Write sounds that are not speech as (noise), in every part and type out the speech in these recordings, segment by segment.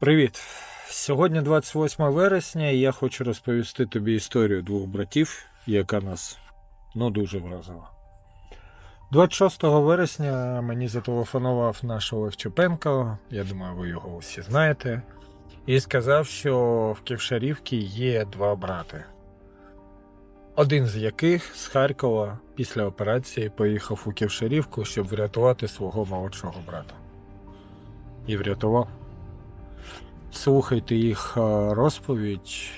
Привіт! Сьогодні 28 вересня, і я хочу розповісти тобі історію двох братів, яка нас ну дуже вразила. 26 вересня мені зателефонував наш Олег Чепенко, я думаю, ви його усі знаєте, і сказав, що в Ківшарівці є два брати. Один з яких з Харкова після операції поїхав у Ківшарівку, щоб врятувати свого молодшого брата. І врятував. Слухайте їх е, розповідь.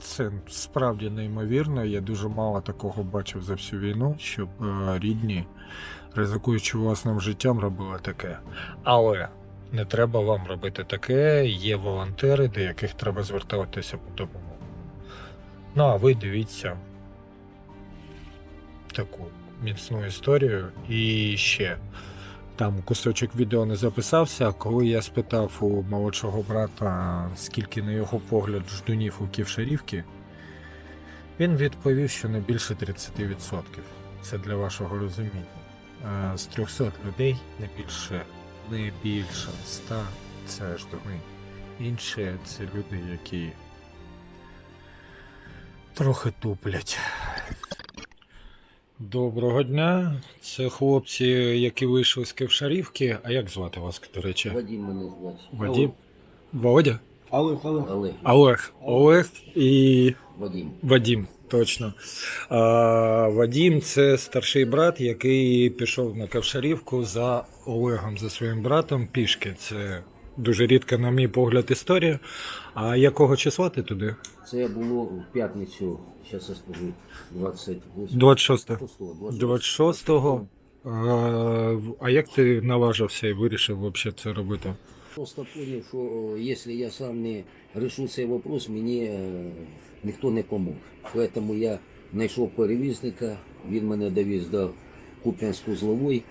Це справді неймовірно. Я дуже мало такого бачив за всю війну, щоб е, рідні, ризикуючи власним життям, робили таке. Але не треба вам робити таке. Є волонтери, до яких треба звертатися по допомогу. Ну, а ви дивіться таку міцну історію. І ще там кусочок відео не записався. Коли я спитав у молодшого брата, скільки на його погляд ждунів у Ківшарівки, він відповів, що не більше 30%. Це для вашого розуміння. З 300 людей не більше, не більше 100 це ждуни. Інші це люди, які трохи туплять. Доброго дня. Це хлопці, які вийшли з Кевшарівки. А як звати вас, до речі? Вадим мене звати. Вадим? Володя? Олег, Олег. Олег. Олег. Олег і Вадим. Вадим, точно. А, Вадим це старший брат, який пішов на Кавшарівку за Олегом, за своїм братом пішки. Це дуже рідка, на мій погляд, історія. А якого числа ти туди? Це було в п'ятницю, зараз я скажу, 28. 26. 26. 26-го. А, а як ти наважився і вирішив взагалі це робити? Просто поняв, що якщо я сам не решу цей вопрос, мені е, ніхто не поможе. Тому я знайшов перевізника, він мене довіз до Куп'янську зловой,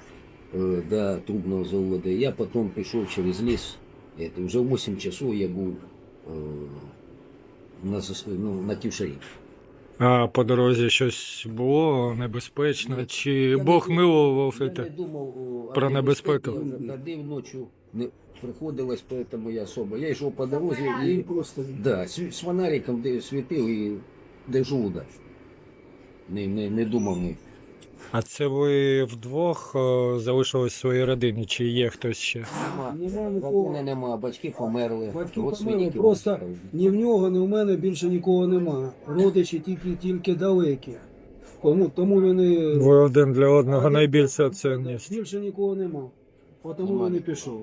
е, до трубного заводу. Я потім пішов через ліс. Это, вже в 8 часов я був е, на, зас- ну, на Ківшарі. А по дорозі щось було небезпечно, чи Я Бог не- милував Я не думав о, про небезпеку. я Ходив ночі, не приходилось, поэтому я особо. Я йшов по дорозі І і просто да, з, з фонариком де світив і держу удар. Не, не, не думав ні. А це ви вдвох о, залишились в своїй родині, чи є хтось ще? Нема, Нема нікого. Родини нема, батьки померли. Батьки померли, родственники просто померли. ні в нього, ні в мене більше нікого нема. Родичі тільки, тільки далекі. Тому, тому він і... Ви один для одного найбільша цінність. Більше нікого нема. Тому Нема він і нікого. пішов.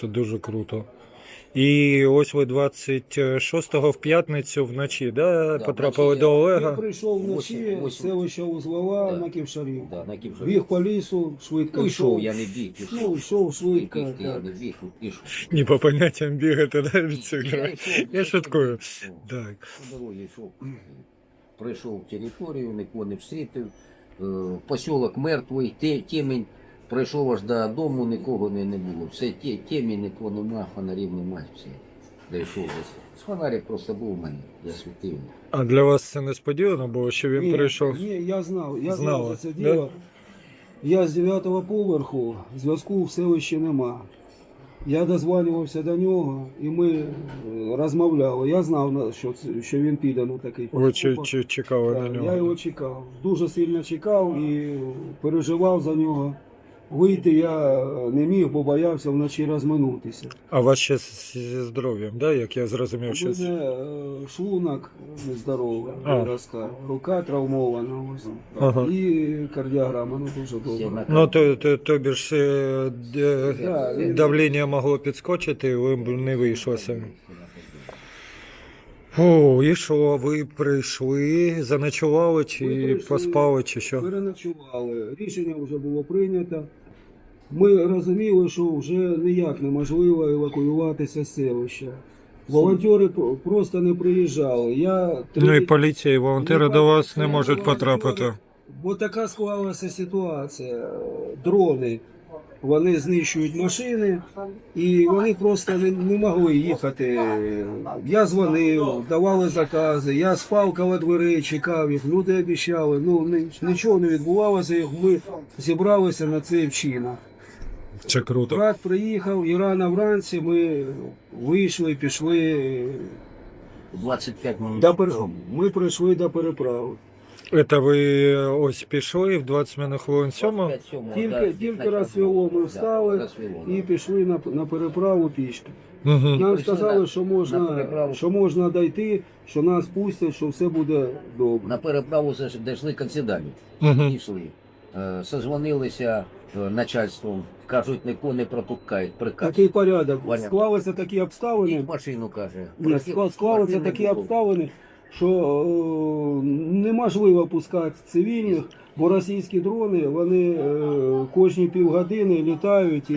Це дуже круто. І ось ви 26-го в п'ятницю вночі, да, Да, потрапили вночі до я- Олега. прийшов вночі Восім- восім. селища Узлова Да. на Ківшарів. Да, на Кіпшарі. Біг по лісу, швидко Ну, йшов, я не біг, Ну, йшов швидко. Я так. не біг, пішов. Ні, по поняттям бігати да, від цих Я грах. йшов, Я шуткую. йшов. Так. По дорозі йшов, прийшов територію, нікого не встрітив. Е, Посілок мертвий, те- темінь. Прийшов аж до дому, нікого не, не було. Все те- темінь, нікого нема, фонарів нема, все. Дійшов десь. З фонарик просто був у мене, я світив. А для вас це несподівано було, що він Ні, прийшов? Ні, я знав, я знав за це да? діло. Я з 9-го поверху, зв'язку в селищі нема. Я дозвонювався до нього і ми е, розмовляли. Я знав, що, це- що він піде на такий Ви чи, поступок. чи, чекали на Так, нього? Я його чекав. Дуже сильно чекав і переживав за нього. Вийти я не міг, бо боявся вночі розминутися. А у вас ще з- зі здоров'ям, да? як я зрозумів, У що з- мене е, шлунок нездоровий, А. виразка, рука травмована, ось. Ага. і кардіограма ну дуже добре. Ну, то, то, тобі ж е, д- Да, він- давлення могло підскочити, ви б не вийшло самі. О, і що, ви прийшли, заночували Ми чи прийшли, поспали, чи що? Переночували. Рішення вже було прийнято. Ми розуміли, що вже ніяк неможливо евакуюватися з селища. Волонтери просто не приїжджали. Я Ну і поліція і волонтери до вас не можуть потрапити. Бо така склалася ситуація. Дрони. Вони знищують машини, і вони просто не, не могли їхати. Я дзвонив, давали закази, я спав коло дверей, чекав їх, люди обіцяли. Ну нічого не відбувалося, ми зібралися на цей вчинок. Це круто. Брат приїхав, і рано вранці ми вийшли, пішли. 25 минут. До пер... Ми прийшли до переправи. Це ви ось пішли в 20 минут хвилин сьомого? 27, Тільки, да, тільки розсвіло, ми Да, встали і да. пішли на, на переправу пішки. Угу. Нам сказали, що можна, що можна дойти, що нас пустять, що все буде добре. На переправу дійшли консидалі. Угу. Пішли. Е, Созвонилися е, начальством, кажуть, нікого не пропускають, приказ. Такий порядок. Ваня. Склалися такі обставини. І машину каже. Ні, склалися машин такі було. обставини, що е, неможливо пускати цивільних, бо російські дрони вони е, кожні півгодини літають і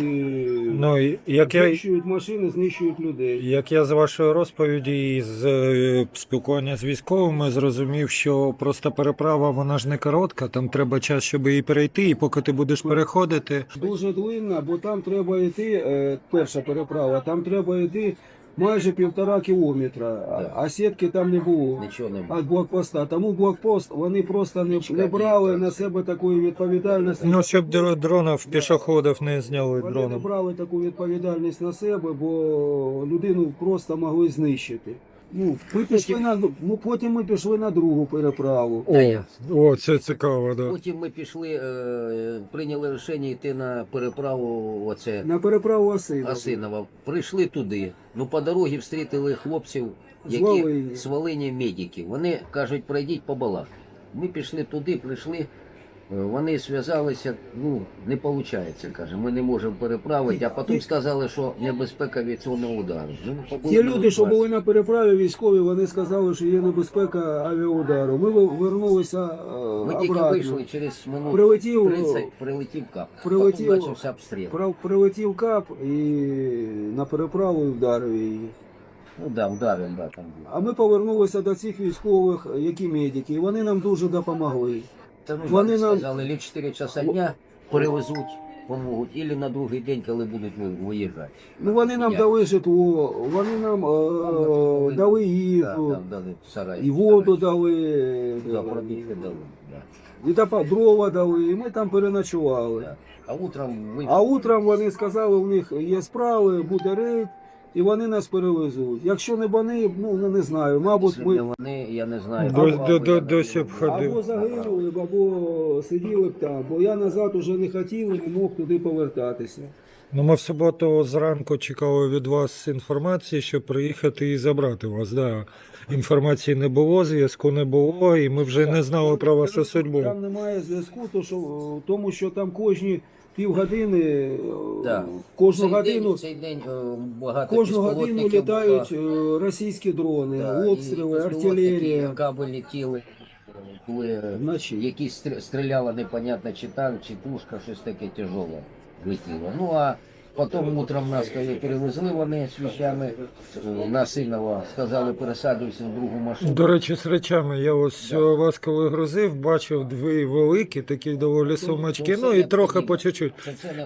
Ну, як я, машини, знищують людей. як я з вашої розповіді і з е, спілкування з військовими зрозумів, що просто переправа вона ж не коротка, там треба час, щоб її перейти, і поки ти будеш переходити. Дуже длинна, бо там треба йти, перша переправа, там треба йти майже півтора кілометра, а, Да. а сітки там не було. Нічого не було. Від блокпоста. Тому блокпост вони просто не, не брали на себе такої відповідальності. Ну, щоб дро- дронів пішоходів не зняли Вони не дроном. брали таку відповідальність на себе, бо людину просто могли знищити. Ну, ми пішли на ну, потім ми пішли на другу переправу. Та я. О, це цікаво, да. Потім ми пішли, е, прийняли рішення йти на переправу оце На переправу Осина. Асинова. Прийшли туди. Ну по дорозі встрітили хлопців, З які Волині. з Волині медики. Вони кажуть, пройдіть по балах. Ми пішли туди, прийшли. Е, Вони зв'язалися, ну не виходить, каже, ми не можемо переправити, а потім сказали, що небезпека авіаційного удару. Ну, Ті люди, що були на переправі військові, вони сказали, що є небезпека авіаудару. Ми вернулися е, Ми тільки обратно. вийшли через минут Прилетів, 30, прилетів кап. прилетів- Потім почався обстріл. Прилетів кап і на переправу і вдарив її. Ну да, ударив, да, там. А ми повернулися до цих військових, які медики, і вони нам дуже допомогли. Та ну, Вони нам- сказали, лі 4 часа дня перевезуть, помогуть, або на другий день, коли будуть ви- виїжджати. Ну вони нам Я- дали житло, вони нам е, дали Да, їжу, там дали сарай. і воду сарай. дали, Да, продукти дали. Да. і дрова дали, і ми там переночували. Да. А утром ми А утром вони сказали, у них є справи, буде рейд, і вони нас перевезуть. Якщо не вони, ну не, не знаю, мабуть, Якщо не ми вони, я не знаю. До- або- до- або до- я досі не б знаю. ходив. або загинули, б, або сиділи б там, бо я назад уже не хотів і не мог туди повертатися. Ну, ми в суботу зранку чекали від вас інформації, щоб приїхати і забрати вас. Да. Інформації не було, зв'язку не було, і ми вже не знали про вашу судьбу. Там немає зв'язку, то що, е, тому що там кожні півгодини, е, Да. кожну Цей годину, день, цей день е, багато кожну годину безпілотників літають е, російські дрони, Да, і обстріли, безпілотники, артилерія. Каби летіли, були е, Вночі. якісь стріляла стріляли непонятно, чи танк, чи пушка, щось таке тяжоле летіло. Ну а потім утром нас перевезли вони з вещами е, на Синова, сказали, пересаджуйся в другу машину. До речі, з речами, я ось Да. е, вас коли грузив, бачив дві великі, такі доволі сумочки, ну і трохи по чуть-чуть.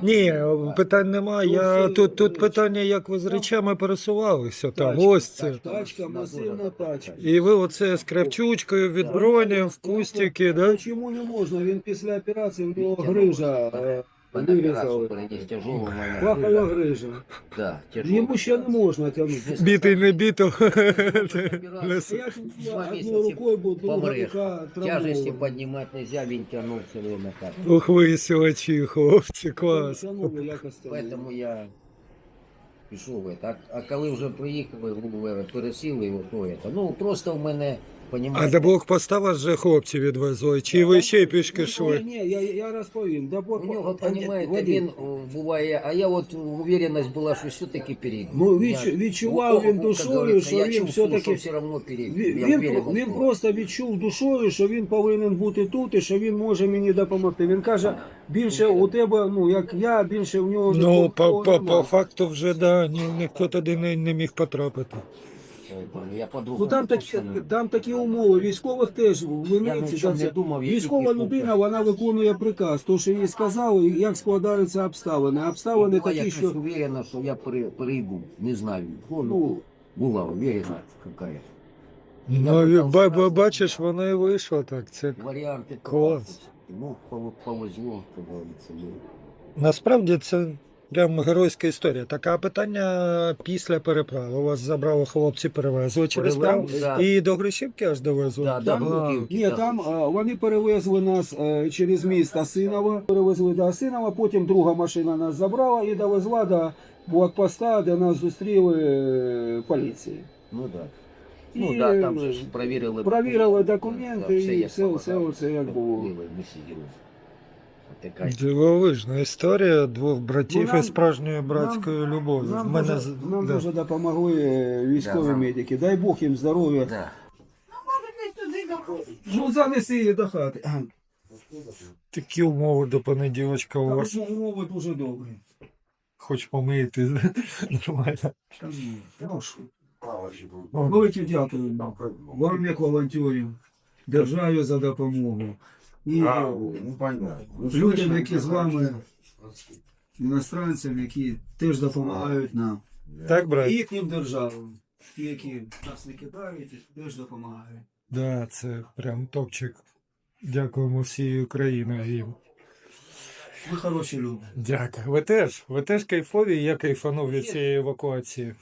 Ні, питань немає. Ну, Я тут, тут питання, як ви з речами пересувалися там. Ось це. Тачка, масивна тачка. І ви оце з кравчучкою від броні в кустики, да? Ну, Чому не можна? Він після операції в нього грижа е, Мене операцію вирізали. переніс тяжелу, мене. Пахова грижа. Да, тяжелу. Йому ще не можна тягнути. Бітий не бітий. (laughs) (laughs) А як Два одною місяці рукою, бо друга помреш. рука Тяжести травмована. піднімати нельзя, він тягнув все время так. Ох, ви силачі, хлопці, клас. Тягнули якось там. Поэтому я пішов. в это. А, а коли вже приїхали, грубо говоря, пересіли, то это. Ну просто в мене, а до блокпоста вас же хлопці відвезли, чи ви ще й пішки йшли? Ні, я, я розповім. До у нього, Та ні, Вадим, він о, буває, а я от уверенность була, що все-таки перейду. Ну, відчу- відчував він душою, що він все-таки- все одно перейду. Він, Я він, в він просто відчув душою, що він повинен бути тут і що він може мені допомогти. Він каже, більше у тебе, ну як я, більше в нього Ну, нікого по, по, нема. по факту вже да, ні, ніхто туди не, не міг потрапити. Я по-другому Ну там такі, там такі умови. Військових теж виниться це. думав, я Військова тільки людина, слухав. вона виконує приказ. То, що їй сказали, як складаються обставини. А Обставини Була такі, якась що уверена, що я пере- перейду. Не знаю. Ну, ну, була уверена какая. Ну, ба, ба, бачиш, воно і вийшло так. Це Варіанти Клас. Ну, пов- повезло, как говорится. ну. насправді це Прям геройська історія. Така питання після переправи. У Вас забрали хлопці, перевезли через. Да. І до Грищівки аж довезли. Да, да, Там, ні, так. там а, вони перевезли нас е, через міст Асинова, перевезли до Асинова, потім друга машина нас забрала і довезла до блокпоста, де нас зустріли е, поліції. Ну да. Ну І, да, там же ж перевірили. Провірили документи Да, і як все, полагалось. все як було. Ми сиділи. Така. Дивовижна історія двох братів Ну, нам- і справжньої братської любові. В Нам, мене дуже, з- нам да. дуже допомогли е, військові Да, нам- медики. Дай Бог їм здоров'я. Да. Ну занеси її до хати. такі умови до понеділочка у вас. умови дуже добрі. Хоч помити нормально. Прошу. О, Велике дякую вам, як волонтерів, державі за допомогу. І людям, які з вами, іностранцям, які теж допомагають нам. Так, брат? І їхнім державам, ті, які нас не кидають, теж допомагають. Да, це прям топчик. Дякуємо всією Україною їм. Ви хороші люди. Дякую. Ви теж, ви теж кайфові, я кайфанув від цієї евакуації.